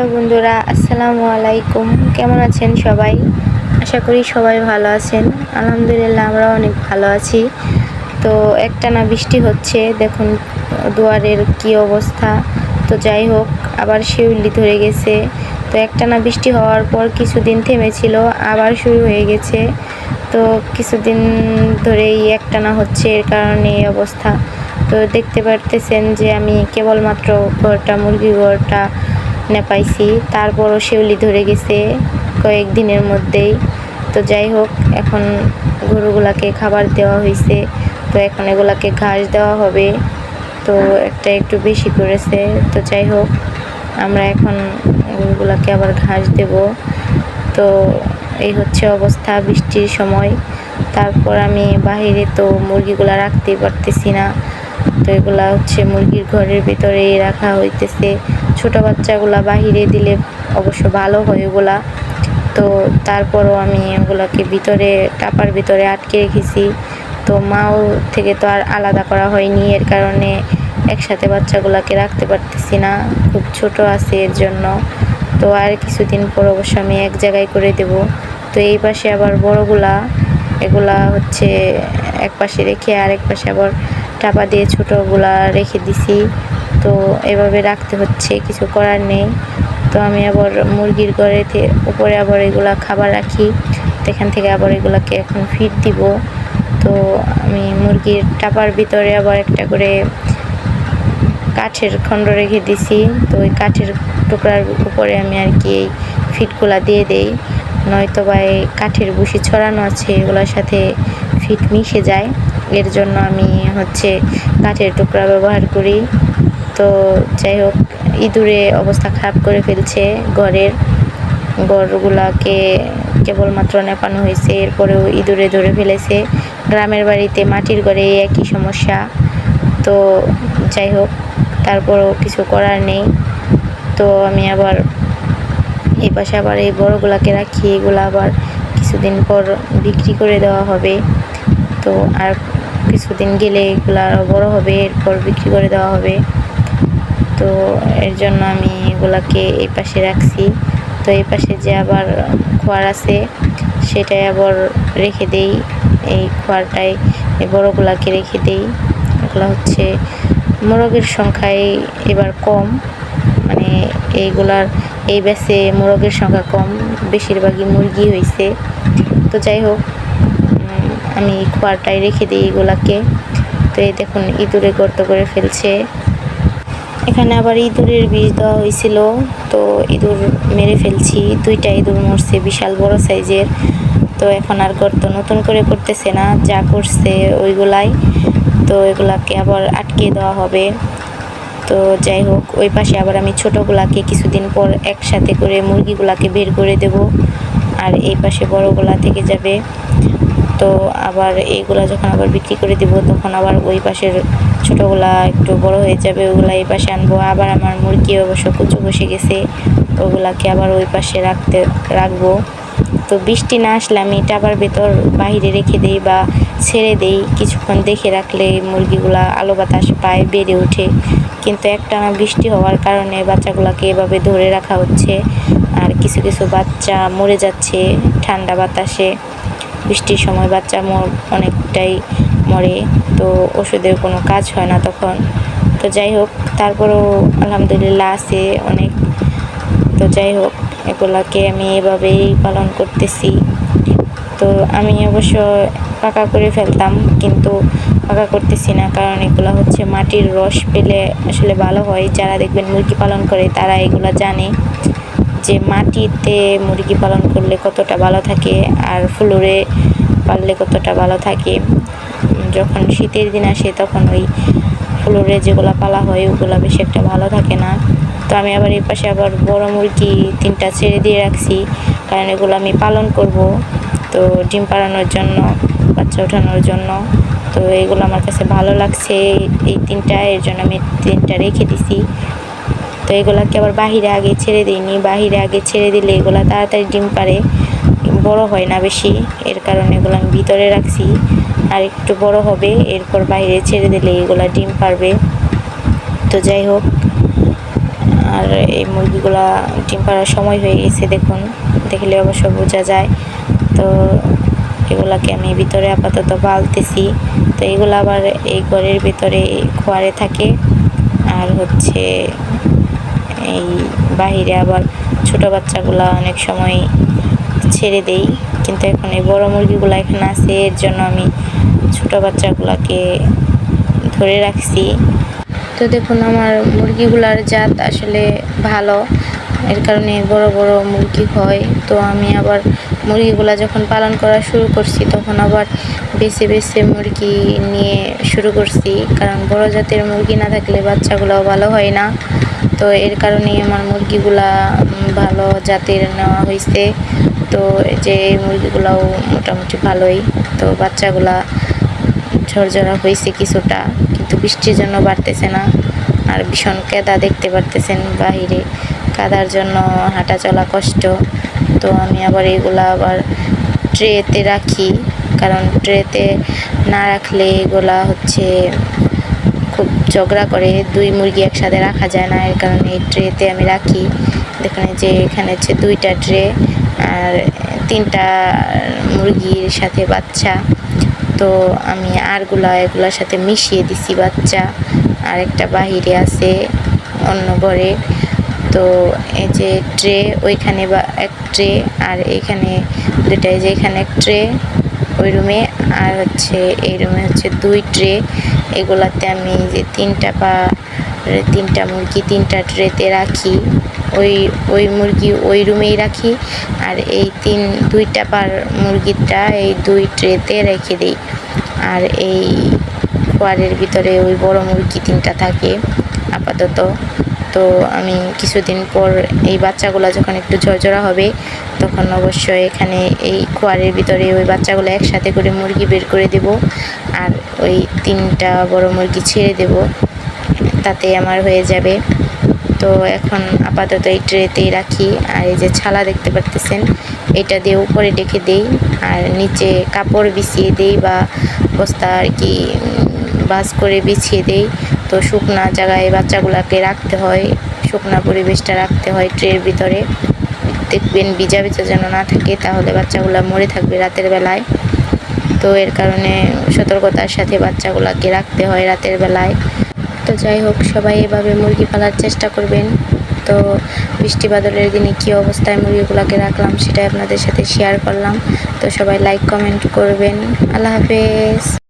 Hello বন্ধুরা, আসসালামু আলাইকুম। কেমন আছেন সবাই? আশা করি সবাই ভালো আছেন। আলহামদুলিল্লাহ, আমরা অনেক ভালো আছি। তো একটানা বৃষ্টি হচ্ছে, দেখুন দুয়ারের কি অবস্থা। তো যাই হোক, আবার শিউলি ধরে গেছে। তো একটানা বৃষ্টি হওয়ার পর কিছুদিন থেমেছিল, আবার শুরু হয়ে গেছে। তো কিছুদিন ধরেই একটানা হচ্ছে, এর কারণে এই অবস্থা। তো দেখতে পারতেছেন যে আমি কেবলমাত্র ঘরটা মুরগি ঘরটা নেপাইছি তারপরও শিউলি ধরে গেছে কয়েকদিনের মধ্যেই। তো যাই হোক, এখন গরুগুলাকে খাবার দেওয়া হয়েছে তো এখন এগুলাকে ঘাস দেওয়া হবে। তো একটা একটু বেশি করেছে। তো যাই হোক, আমরা এখন গরুগুলাকে আবার ঘাস দেব। তো এই হচ্ছে অবস্থা বৃষ্টির সময়। তারপর আমি বাহিরে তো মুরগিগুলা রাখতেই পারতেছি না। তো এগুলা হচ্ছে মুরগির ঘরের ভিতরে রাখা হইতেছে। ছোট বাচ্চাগুলা বাহিরে দিলে অবশ্য ভালো হয় ওগুলা। তো তারপরও আমি ওগুলাকে ভিতরে, টাপার ভিতরে আটকে রেখেছি। তো মাও থেকে তো আর আলাদা করা হয়নি, এর কারণে একসাথে বাচ্চাগুলাকে রাখতে পারতেছি না। খুব ছোট আছে এর জন্য। তো আর কিছুদিন পর অবশ্য আমি এক জায়গায় করে দেব। তো এই পাশে আবার বড়গুলা, এগুলা হচ্ছে এক পাশে রেখে আরেক পাশে আবার টাপা দিয়ে ছোটোগুলা রেখে দিছি। তো এভাবে রাখতে হচ্ছে, কিছু করার নেই। তো আমি আবার মুরগির ঘরে উপরে আবার এগুলা খাবার রাখি। তো এখান থেকে আবার এগুলাকে এখন ফিট দিব। তো আমি মুরগির টাপার ভিতরে আবার একটা করে কাঠের খণ্ড রেখে দিছি। তো ওই কাঠের টুকরার উপরে আমি আর কি এই ফিটগুলা দিয়ে দেই। নয়তো বা এই কাঠের বুসি ছড়ানো আছে, এগুলোর সাথে ফিট মিশে যায়। এর জন্য আমি হচ্ছে কাঠের টুকরা ব্যবহার করি। তো যাই হোক, ইঁদুরে অবস্থা খারাপ করে ফেলছে ঘরের ঘরগুলাকে কেবলমাত্র নেপানো হয়েছে, এরপরেও ইঁদুরে ধরে ফেলেছে। গ্রামের বাড়িতে মাটির ঘরে একই সমস্যা। তো যাই হোক, তারপরও কিছু করার নেই। তো আমি আবার এই পাশে আবার এই বড়গুলাকে রাখি, এগুলো আবার কিছুদিন পর বিক্রি করে দেওয়া হবে। তো আর কিছুদিন গেলে এগুলো আরও বড়ো হবে, এরপর বিক্রি করে দেওয়া হবে। তো এর জন্য আমি এগুলাকে এই পাশে রাখছি। তো এই পাশে যে আবার খোয়ার আছে, সেটাই আবার রেখে দেই। এই খোয়ারটাই এই বড়গুলাকে রেখে দেই। এগুলো হচ্ছে মোরগের সংখ্যায় এবার কম। মানে এইগুলার, এই ব্যাসে মোরগের সংখ্যা কম। বেশিরভাগই মুরগি হয়েছে তো যাই হোক আমি খোয়ারটাই রেখে দিই এগুলাকে। তো এই দেখুন, ইঁদুরে গর্ত করে ফেলছে। এখানে আবার ইঁদুরের বীজ দেওয়া হয়েছিল। তো ইঁদুর মেরে ফেলছি। দুইটা ইঁদুর মরছে, বিশাল বড় সাইজের। তো এখন আর গর্ত নতুন করে করতেছে না, যা করছে ওইগুলাই। তো এগুলাকে আবার আটকে দেওয়া হবে। তো যাই হোক, ওই পাশে আবার আমি ছোটোগুলাকে কিছুদিন পর একসাথে করে মুরগিগুলাকে বের করে দেব। আর এই পাশে বড়গুলা থেকে যাবে। তো আবার এইগুলা যখন আবার বিক্রি করে দিব, তখন আবার ওই পাশের ছোটোগুলা একটু বড় হয়ে যাবে, ওগুলা এই পাশে আনব। আবার আমার মুরগি অবশ্য কুচু বসে গেছে, ওগুলাকে আবার ওই পাশে রাখতে, রাখব। তো বৃষ্টি না আসলে আমি টাবার ভেতর বাহিরে রেখে দিই বা ছেড়ে দেই, কিছুক্ষণ দেখে রাখলে মুরগিগুলা আলো বাতাস পায়, বেড়ে ওঠে। কিন্তু একটানা বৃষ্টি হওয়ার কারণে বাচ্চাগুলোকে এভাবে ধরে রাখা হচ্ছে। আর কিছু কিছু বাচ্চা মরে যাচ্ছে ঠান্ডা বাতাসে। বৃষ্টির সময় বাচ্চা মর অনেকটাই মরে, তো ওষুধের কোনো কাজ হয় না তখন। তো যাই হোক, তারপরেও আলহামদুলিল্লাহ আছে অনেক। তো যাই হোক, এগুলাকে আমি এভাবেই পালন করতেছি। তো আমি অবশ্য পাকা করে ফেলতাম, কিন্তু পাকা করতেছি না, কারণ এগুলো হচ্ছে মাটির রস পেলে আসলে ভালো হয়। যারা দেখবেন মুরগি পালন করে, তারা এগুলো জানে। যে মাটিতে মুরগি পালন করলে কতটা ভালো থাকে আর ফ্লোরে পাললে কতটা ভালো থাকে। যখন শীতের দিন আসে তখন ওই ফ্লোরে যেগুলো পালা হয়, ওগুলো বেশি একটা ভালো থাকে না। তো আমি আবার এই পাশে আবার বড় মুরগি তিনটা ছেড়ে দিয়ে রাখছি, কারণ এগুলো আমি পালন করব। তো ডিম পাড়ানোর জন্য, বাচ্চা ওঠানোর জন্য, তো এগুলো আমার কাছে ভালো লাগছে। এই তিনটা, এর জন্য আমি তিনটা রেখে দিছি। তো এগুলাকে আবার বাহিরে আগে ছেড়ে দিইনি। বাহিরে আগে ছেড়ে দিলে এগুলা তাড়াতাড়ি ডিম পারে বড় হয় না বেশি। এর কারণে এগুলো আমি ভিতরে রাখছি। আর একটু বড় হবে, এরপর বাইরে ছেড়ে দিলে এগুলা ডিম পারবে তো যাই হোক, আর এই মুরগিগুলা ডিম পাড়ার সময় হয়ে গেছে দেখুন। দেখলে অবশ্য বোঝা যায়। তো এগুলাকে আমি ভিতরে আপাতত বালতেছি। তো এগুলো আবার এই ঘরের ভিতরে খোয়ারে থাকে। আর হচ্ছে এই বাহিরে আবার ছোট বাচ্চাগুলা অনেক সময় ছেড়ে দেই। কিন্তু এখন এই বড় মুরগিগুলো এখানে আছে, এর জন্য আমি ছোট বাচ্চাগুলোকে ধরে রাখছি। তো দেখুন, আমার মুরগিগুলার জাত আসলে ভালো। এর কারণে বড় বড় মুরগি হয়। তো আমি আবার মুরগিগুলা যখন পালন করা শুরু করছি, তখন আবার বেছে বেছে মুরগি নিয়ে শুরু করছি। কারণ বড় জাতের মুরগি না থাকলে বাচ্চাগুলোও ভালো হয় না। তো এর কারণে আমার মুরগিগুলা ভালো জাতের নেওয়া হয়েছে তো যে মুরগিগুলাও মোটামুটি ভালোই। তো বাচ্চাগুলা ঝরঝরা হয়েছে কিছুটা, কিন্তু বৃষ্টির জন্য বাড়তেছে না। আর ভীষণ কেদা দেখতে পারতেছেন বাহিরে। কাদার জন্য হাঁটা চলা কষ্ট। তো আমি আবার এগুলা আবার ট্রেতে রাখি। কারণ ট্রেতে না রাখলে এগুলা হচ্ছে খুব ঝগড়া করে। দুই মুরগি একসাথে রাখা যায় না, এর কারণে এই ট্রেতে আমি রাখি। দেখুন যে এখানে হচ্ছে দুইটা ট্রে আর তিনটা মুরগির সাথে বাচ্চা। তো আমি আরগুলা এগুলোর সাথে মিশিয়ে দিছি বাচ্চা। আর একটা বাহিরে আছে, অন্য ঘরে। তো এই যে ট্রে, ওইখানে বা এক ট্রে আর এখানে দুটাই যে এখানে এক ট্রে। ওই রুমে। আর হচ্ছে এই রুমে হচ্ছে দুই ট্রে। এগুলাতে আমি যে তিনটা পা তিনটা মুরগি, তিনটা ট্রেতে রাখি। ওই ওই মুরগি ওই রুমেই রাখি। আর এই তিন, দুইটা পার মুরগিটা এই দুই ট্রেতে রেখে দিই। আর এই খোয়ারের ভিতরে ওই বড় মুরগি তিনটা থাকে, আপাতত। তো আমি কিছুদিন পর এই বাচ্চাগুলো যখন একটু ঝরঝরা হবে, তখন অবশ্যই এখানে এই খোয়ারের ভিতরে ওই বাচ্চাগুলো একসাথে করে মুরগি বের করে দেব আর ওই তিনটা বড় মুরগি ছেড়ে দেব। তাতে আমার হয়ে যাবে। তো এখন আপাতত এই ট্রেতেই রাখি। আর এই যে ছালা দেখতে পারতেছেন, এটা দিয়ে উপরে ডেকে দেই আর নিচে কাপড় বিছিয়ে দেই বা বস্তা আর কি বাস করে বিছিয়ে দেই। তো শুকনা জায়গায় বাচ্চাগুলোকে রাখতে হয়, শুকনা পরিবেশটা রাখতে হয় ট্রের ভিতরে। দেখবেন ভিজা ভিজা যেন না থাকে, তাহলে বাচ্চাগুলো মরে থাকবে রাতের বেলায়। তো এর কারণে সতর্কতার সাথে বাচ্চাগুলোকে রাখতে হয় রাতের বেলায়। তো যাই হোক, সবাই এভাবে মুরগি পালার চেষ্টা করবেন। তো বৃষ্টি বাদলের দিনে কী অবস্থায় মুরগিগুলোকে রাখলাম সেটাই আপনাদের সাথে শেয়ার করলাম। তো সবাই লাইক কমেন্ট করবেন। আল্লাহ হাফেজ।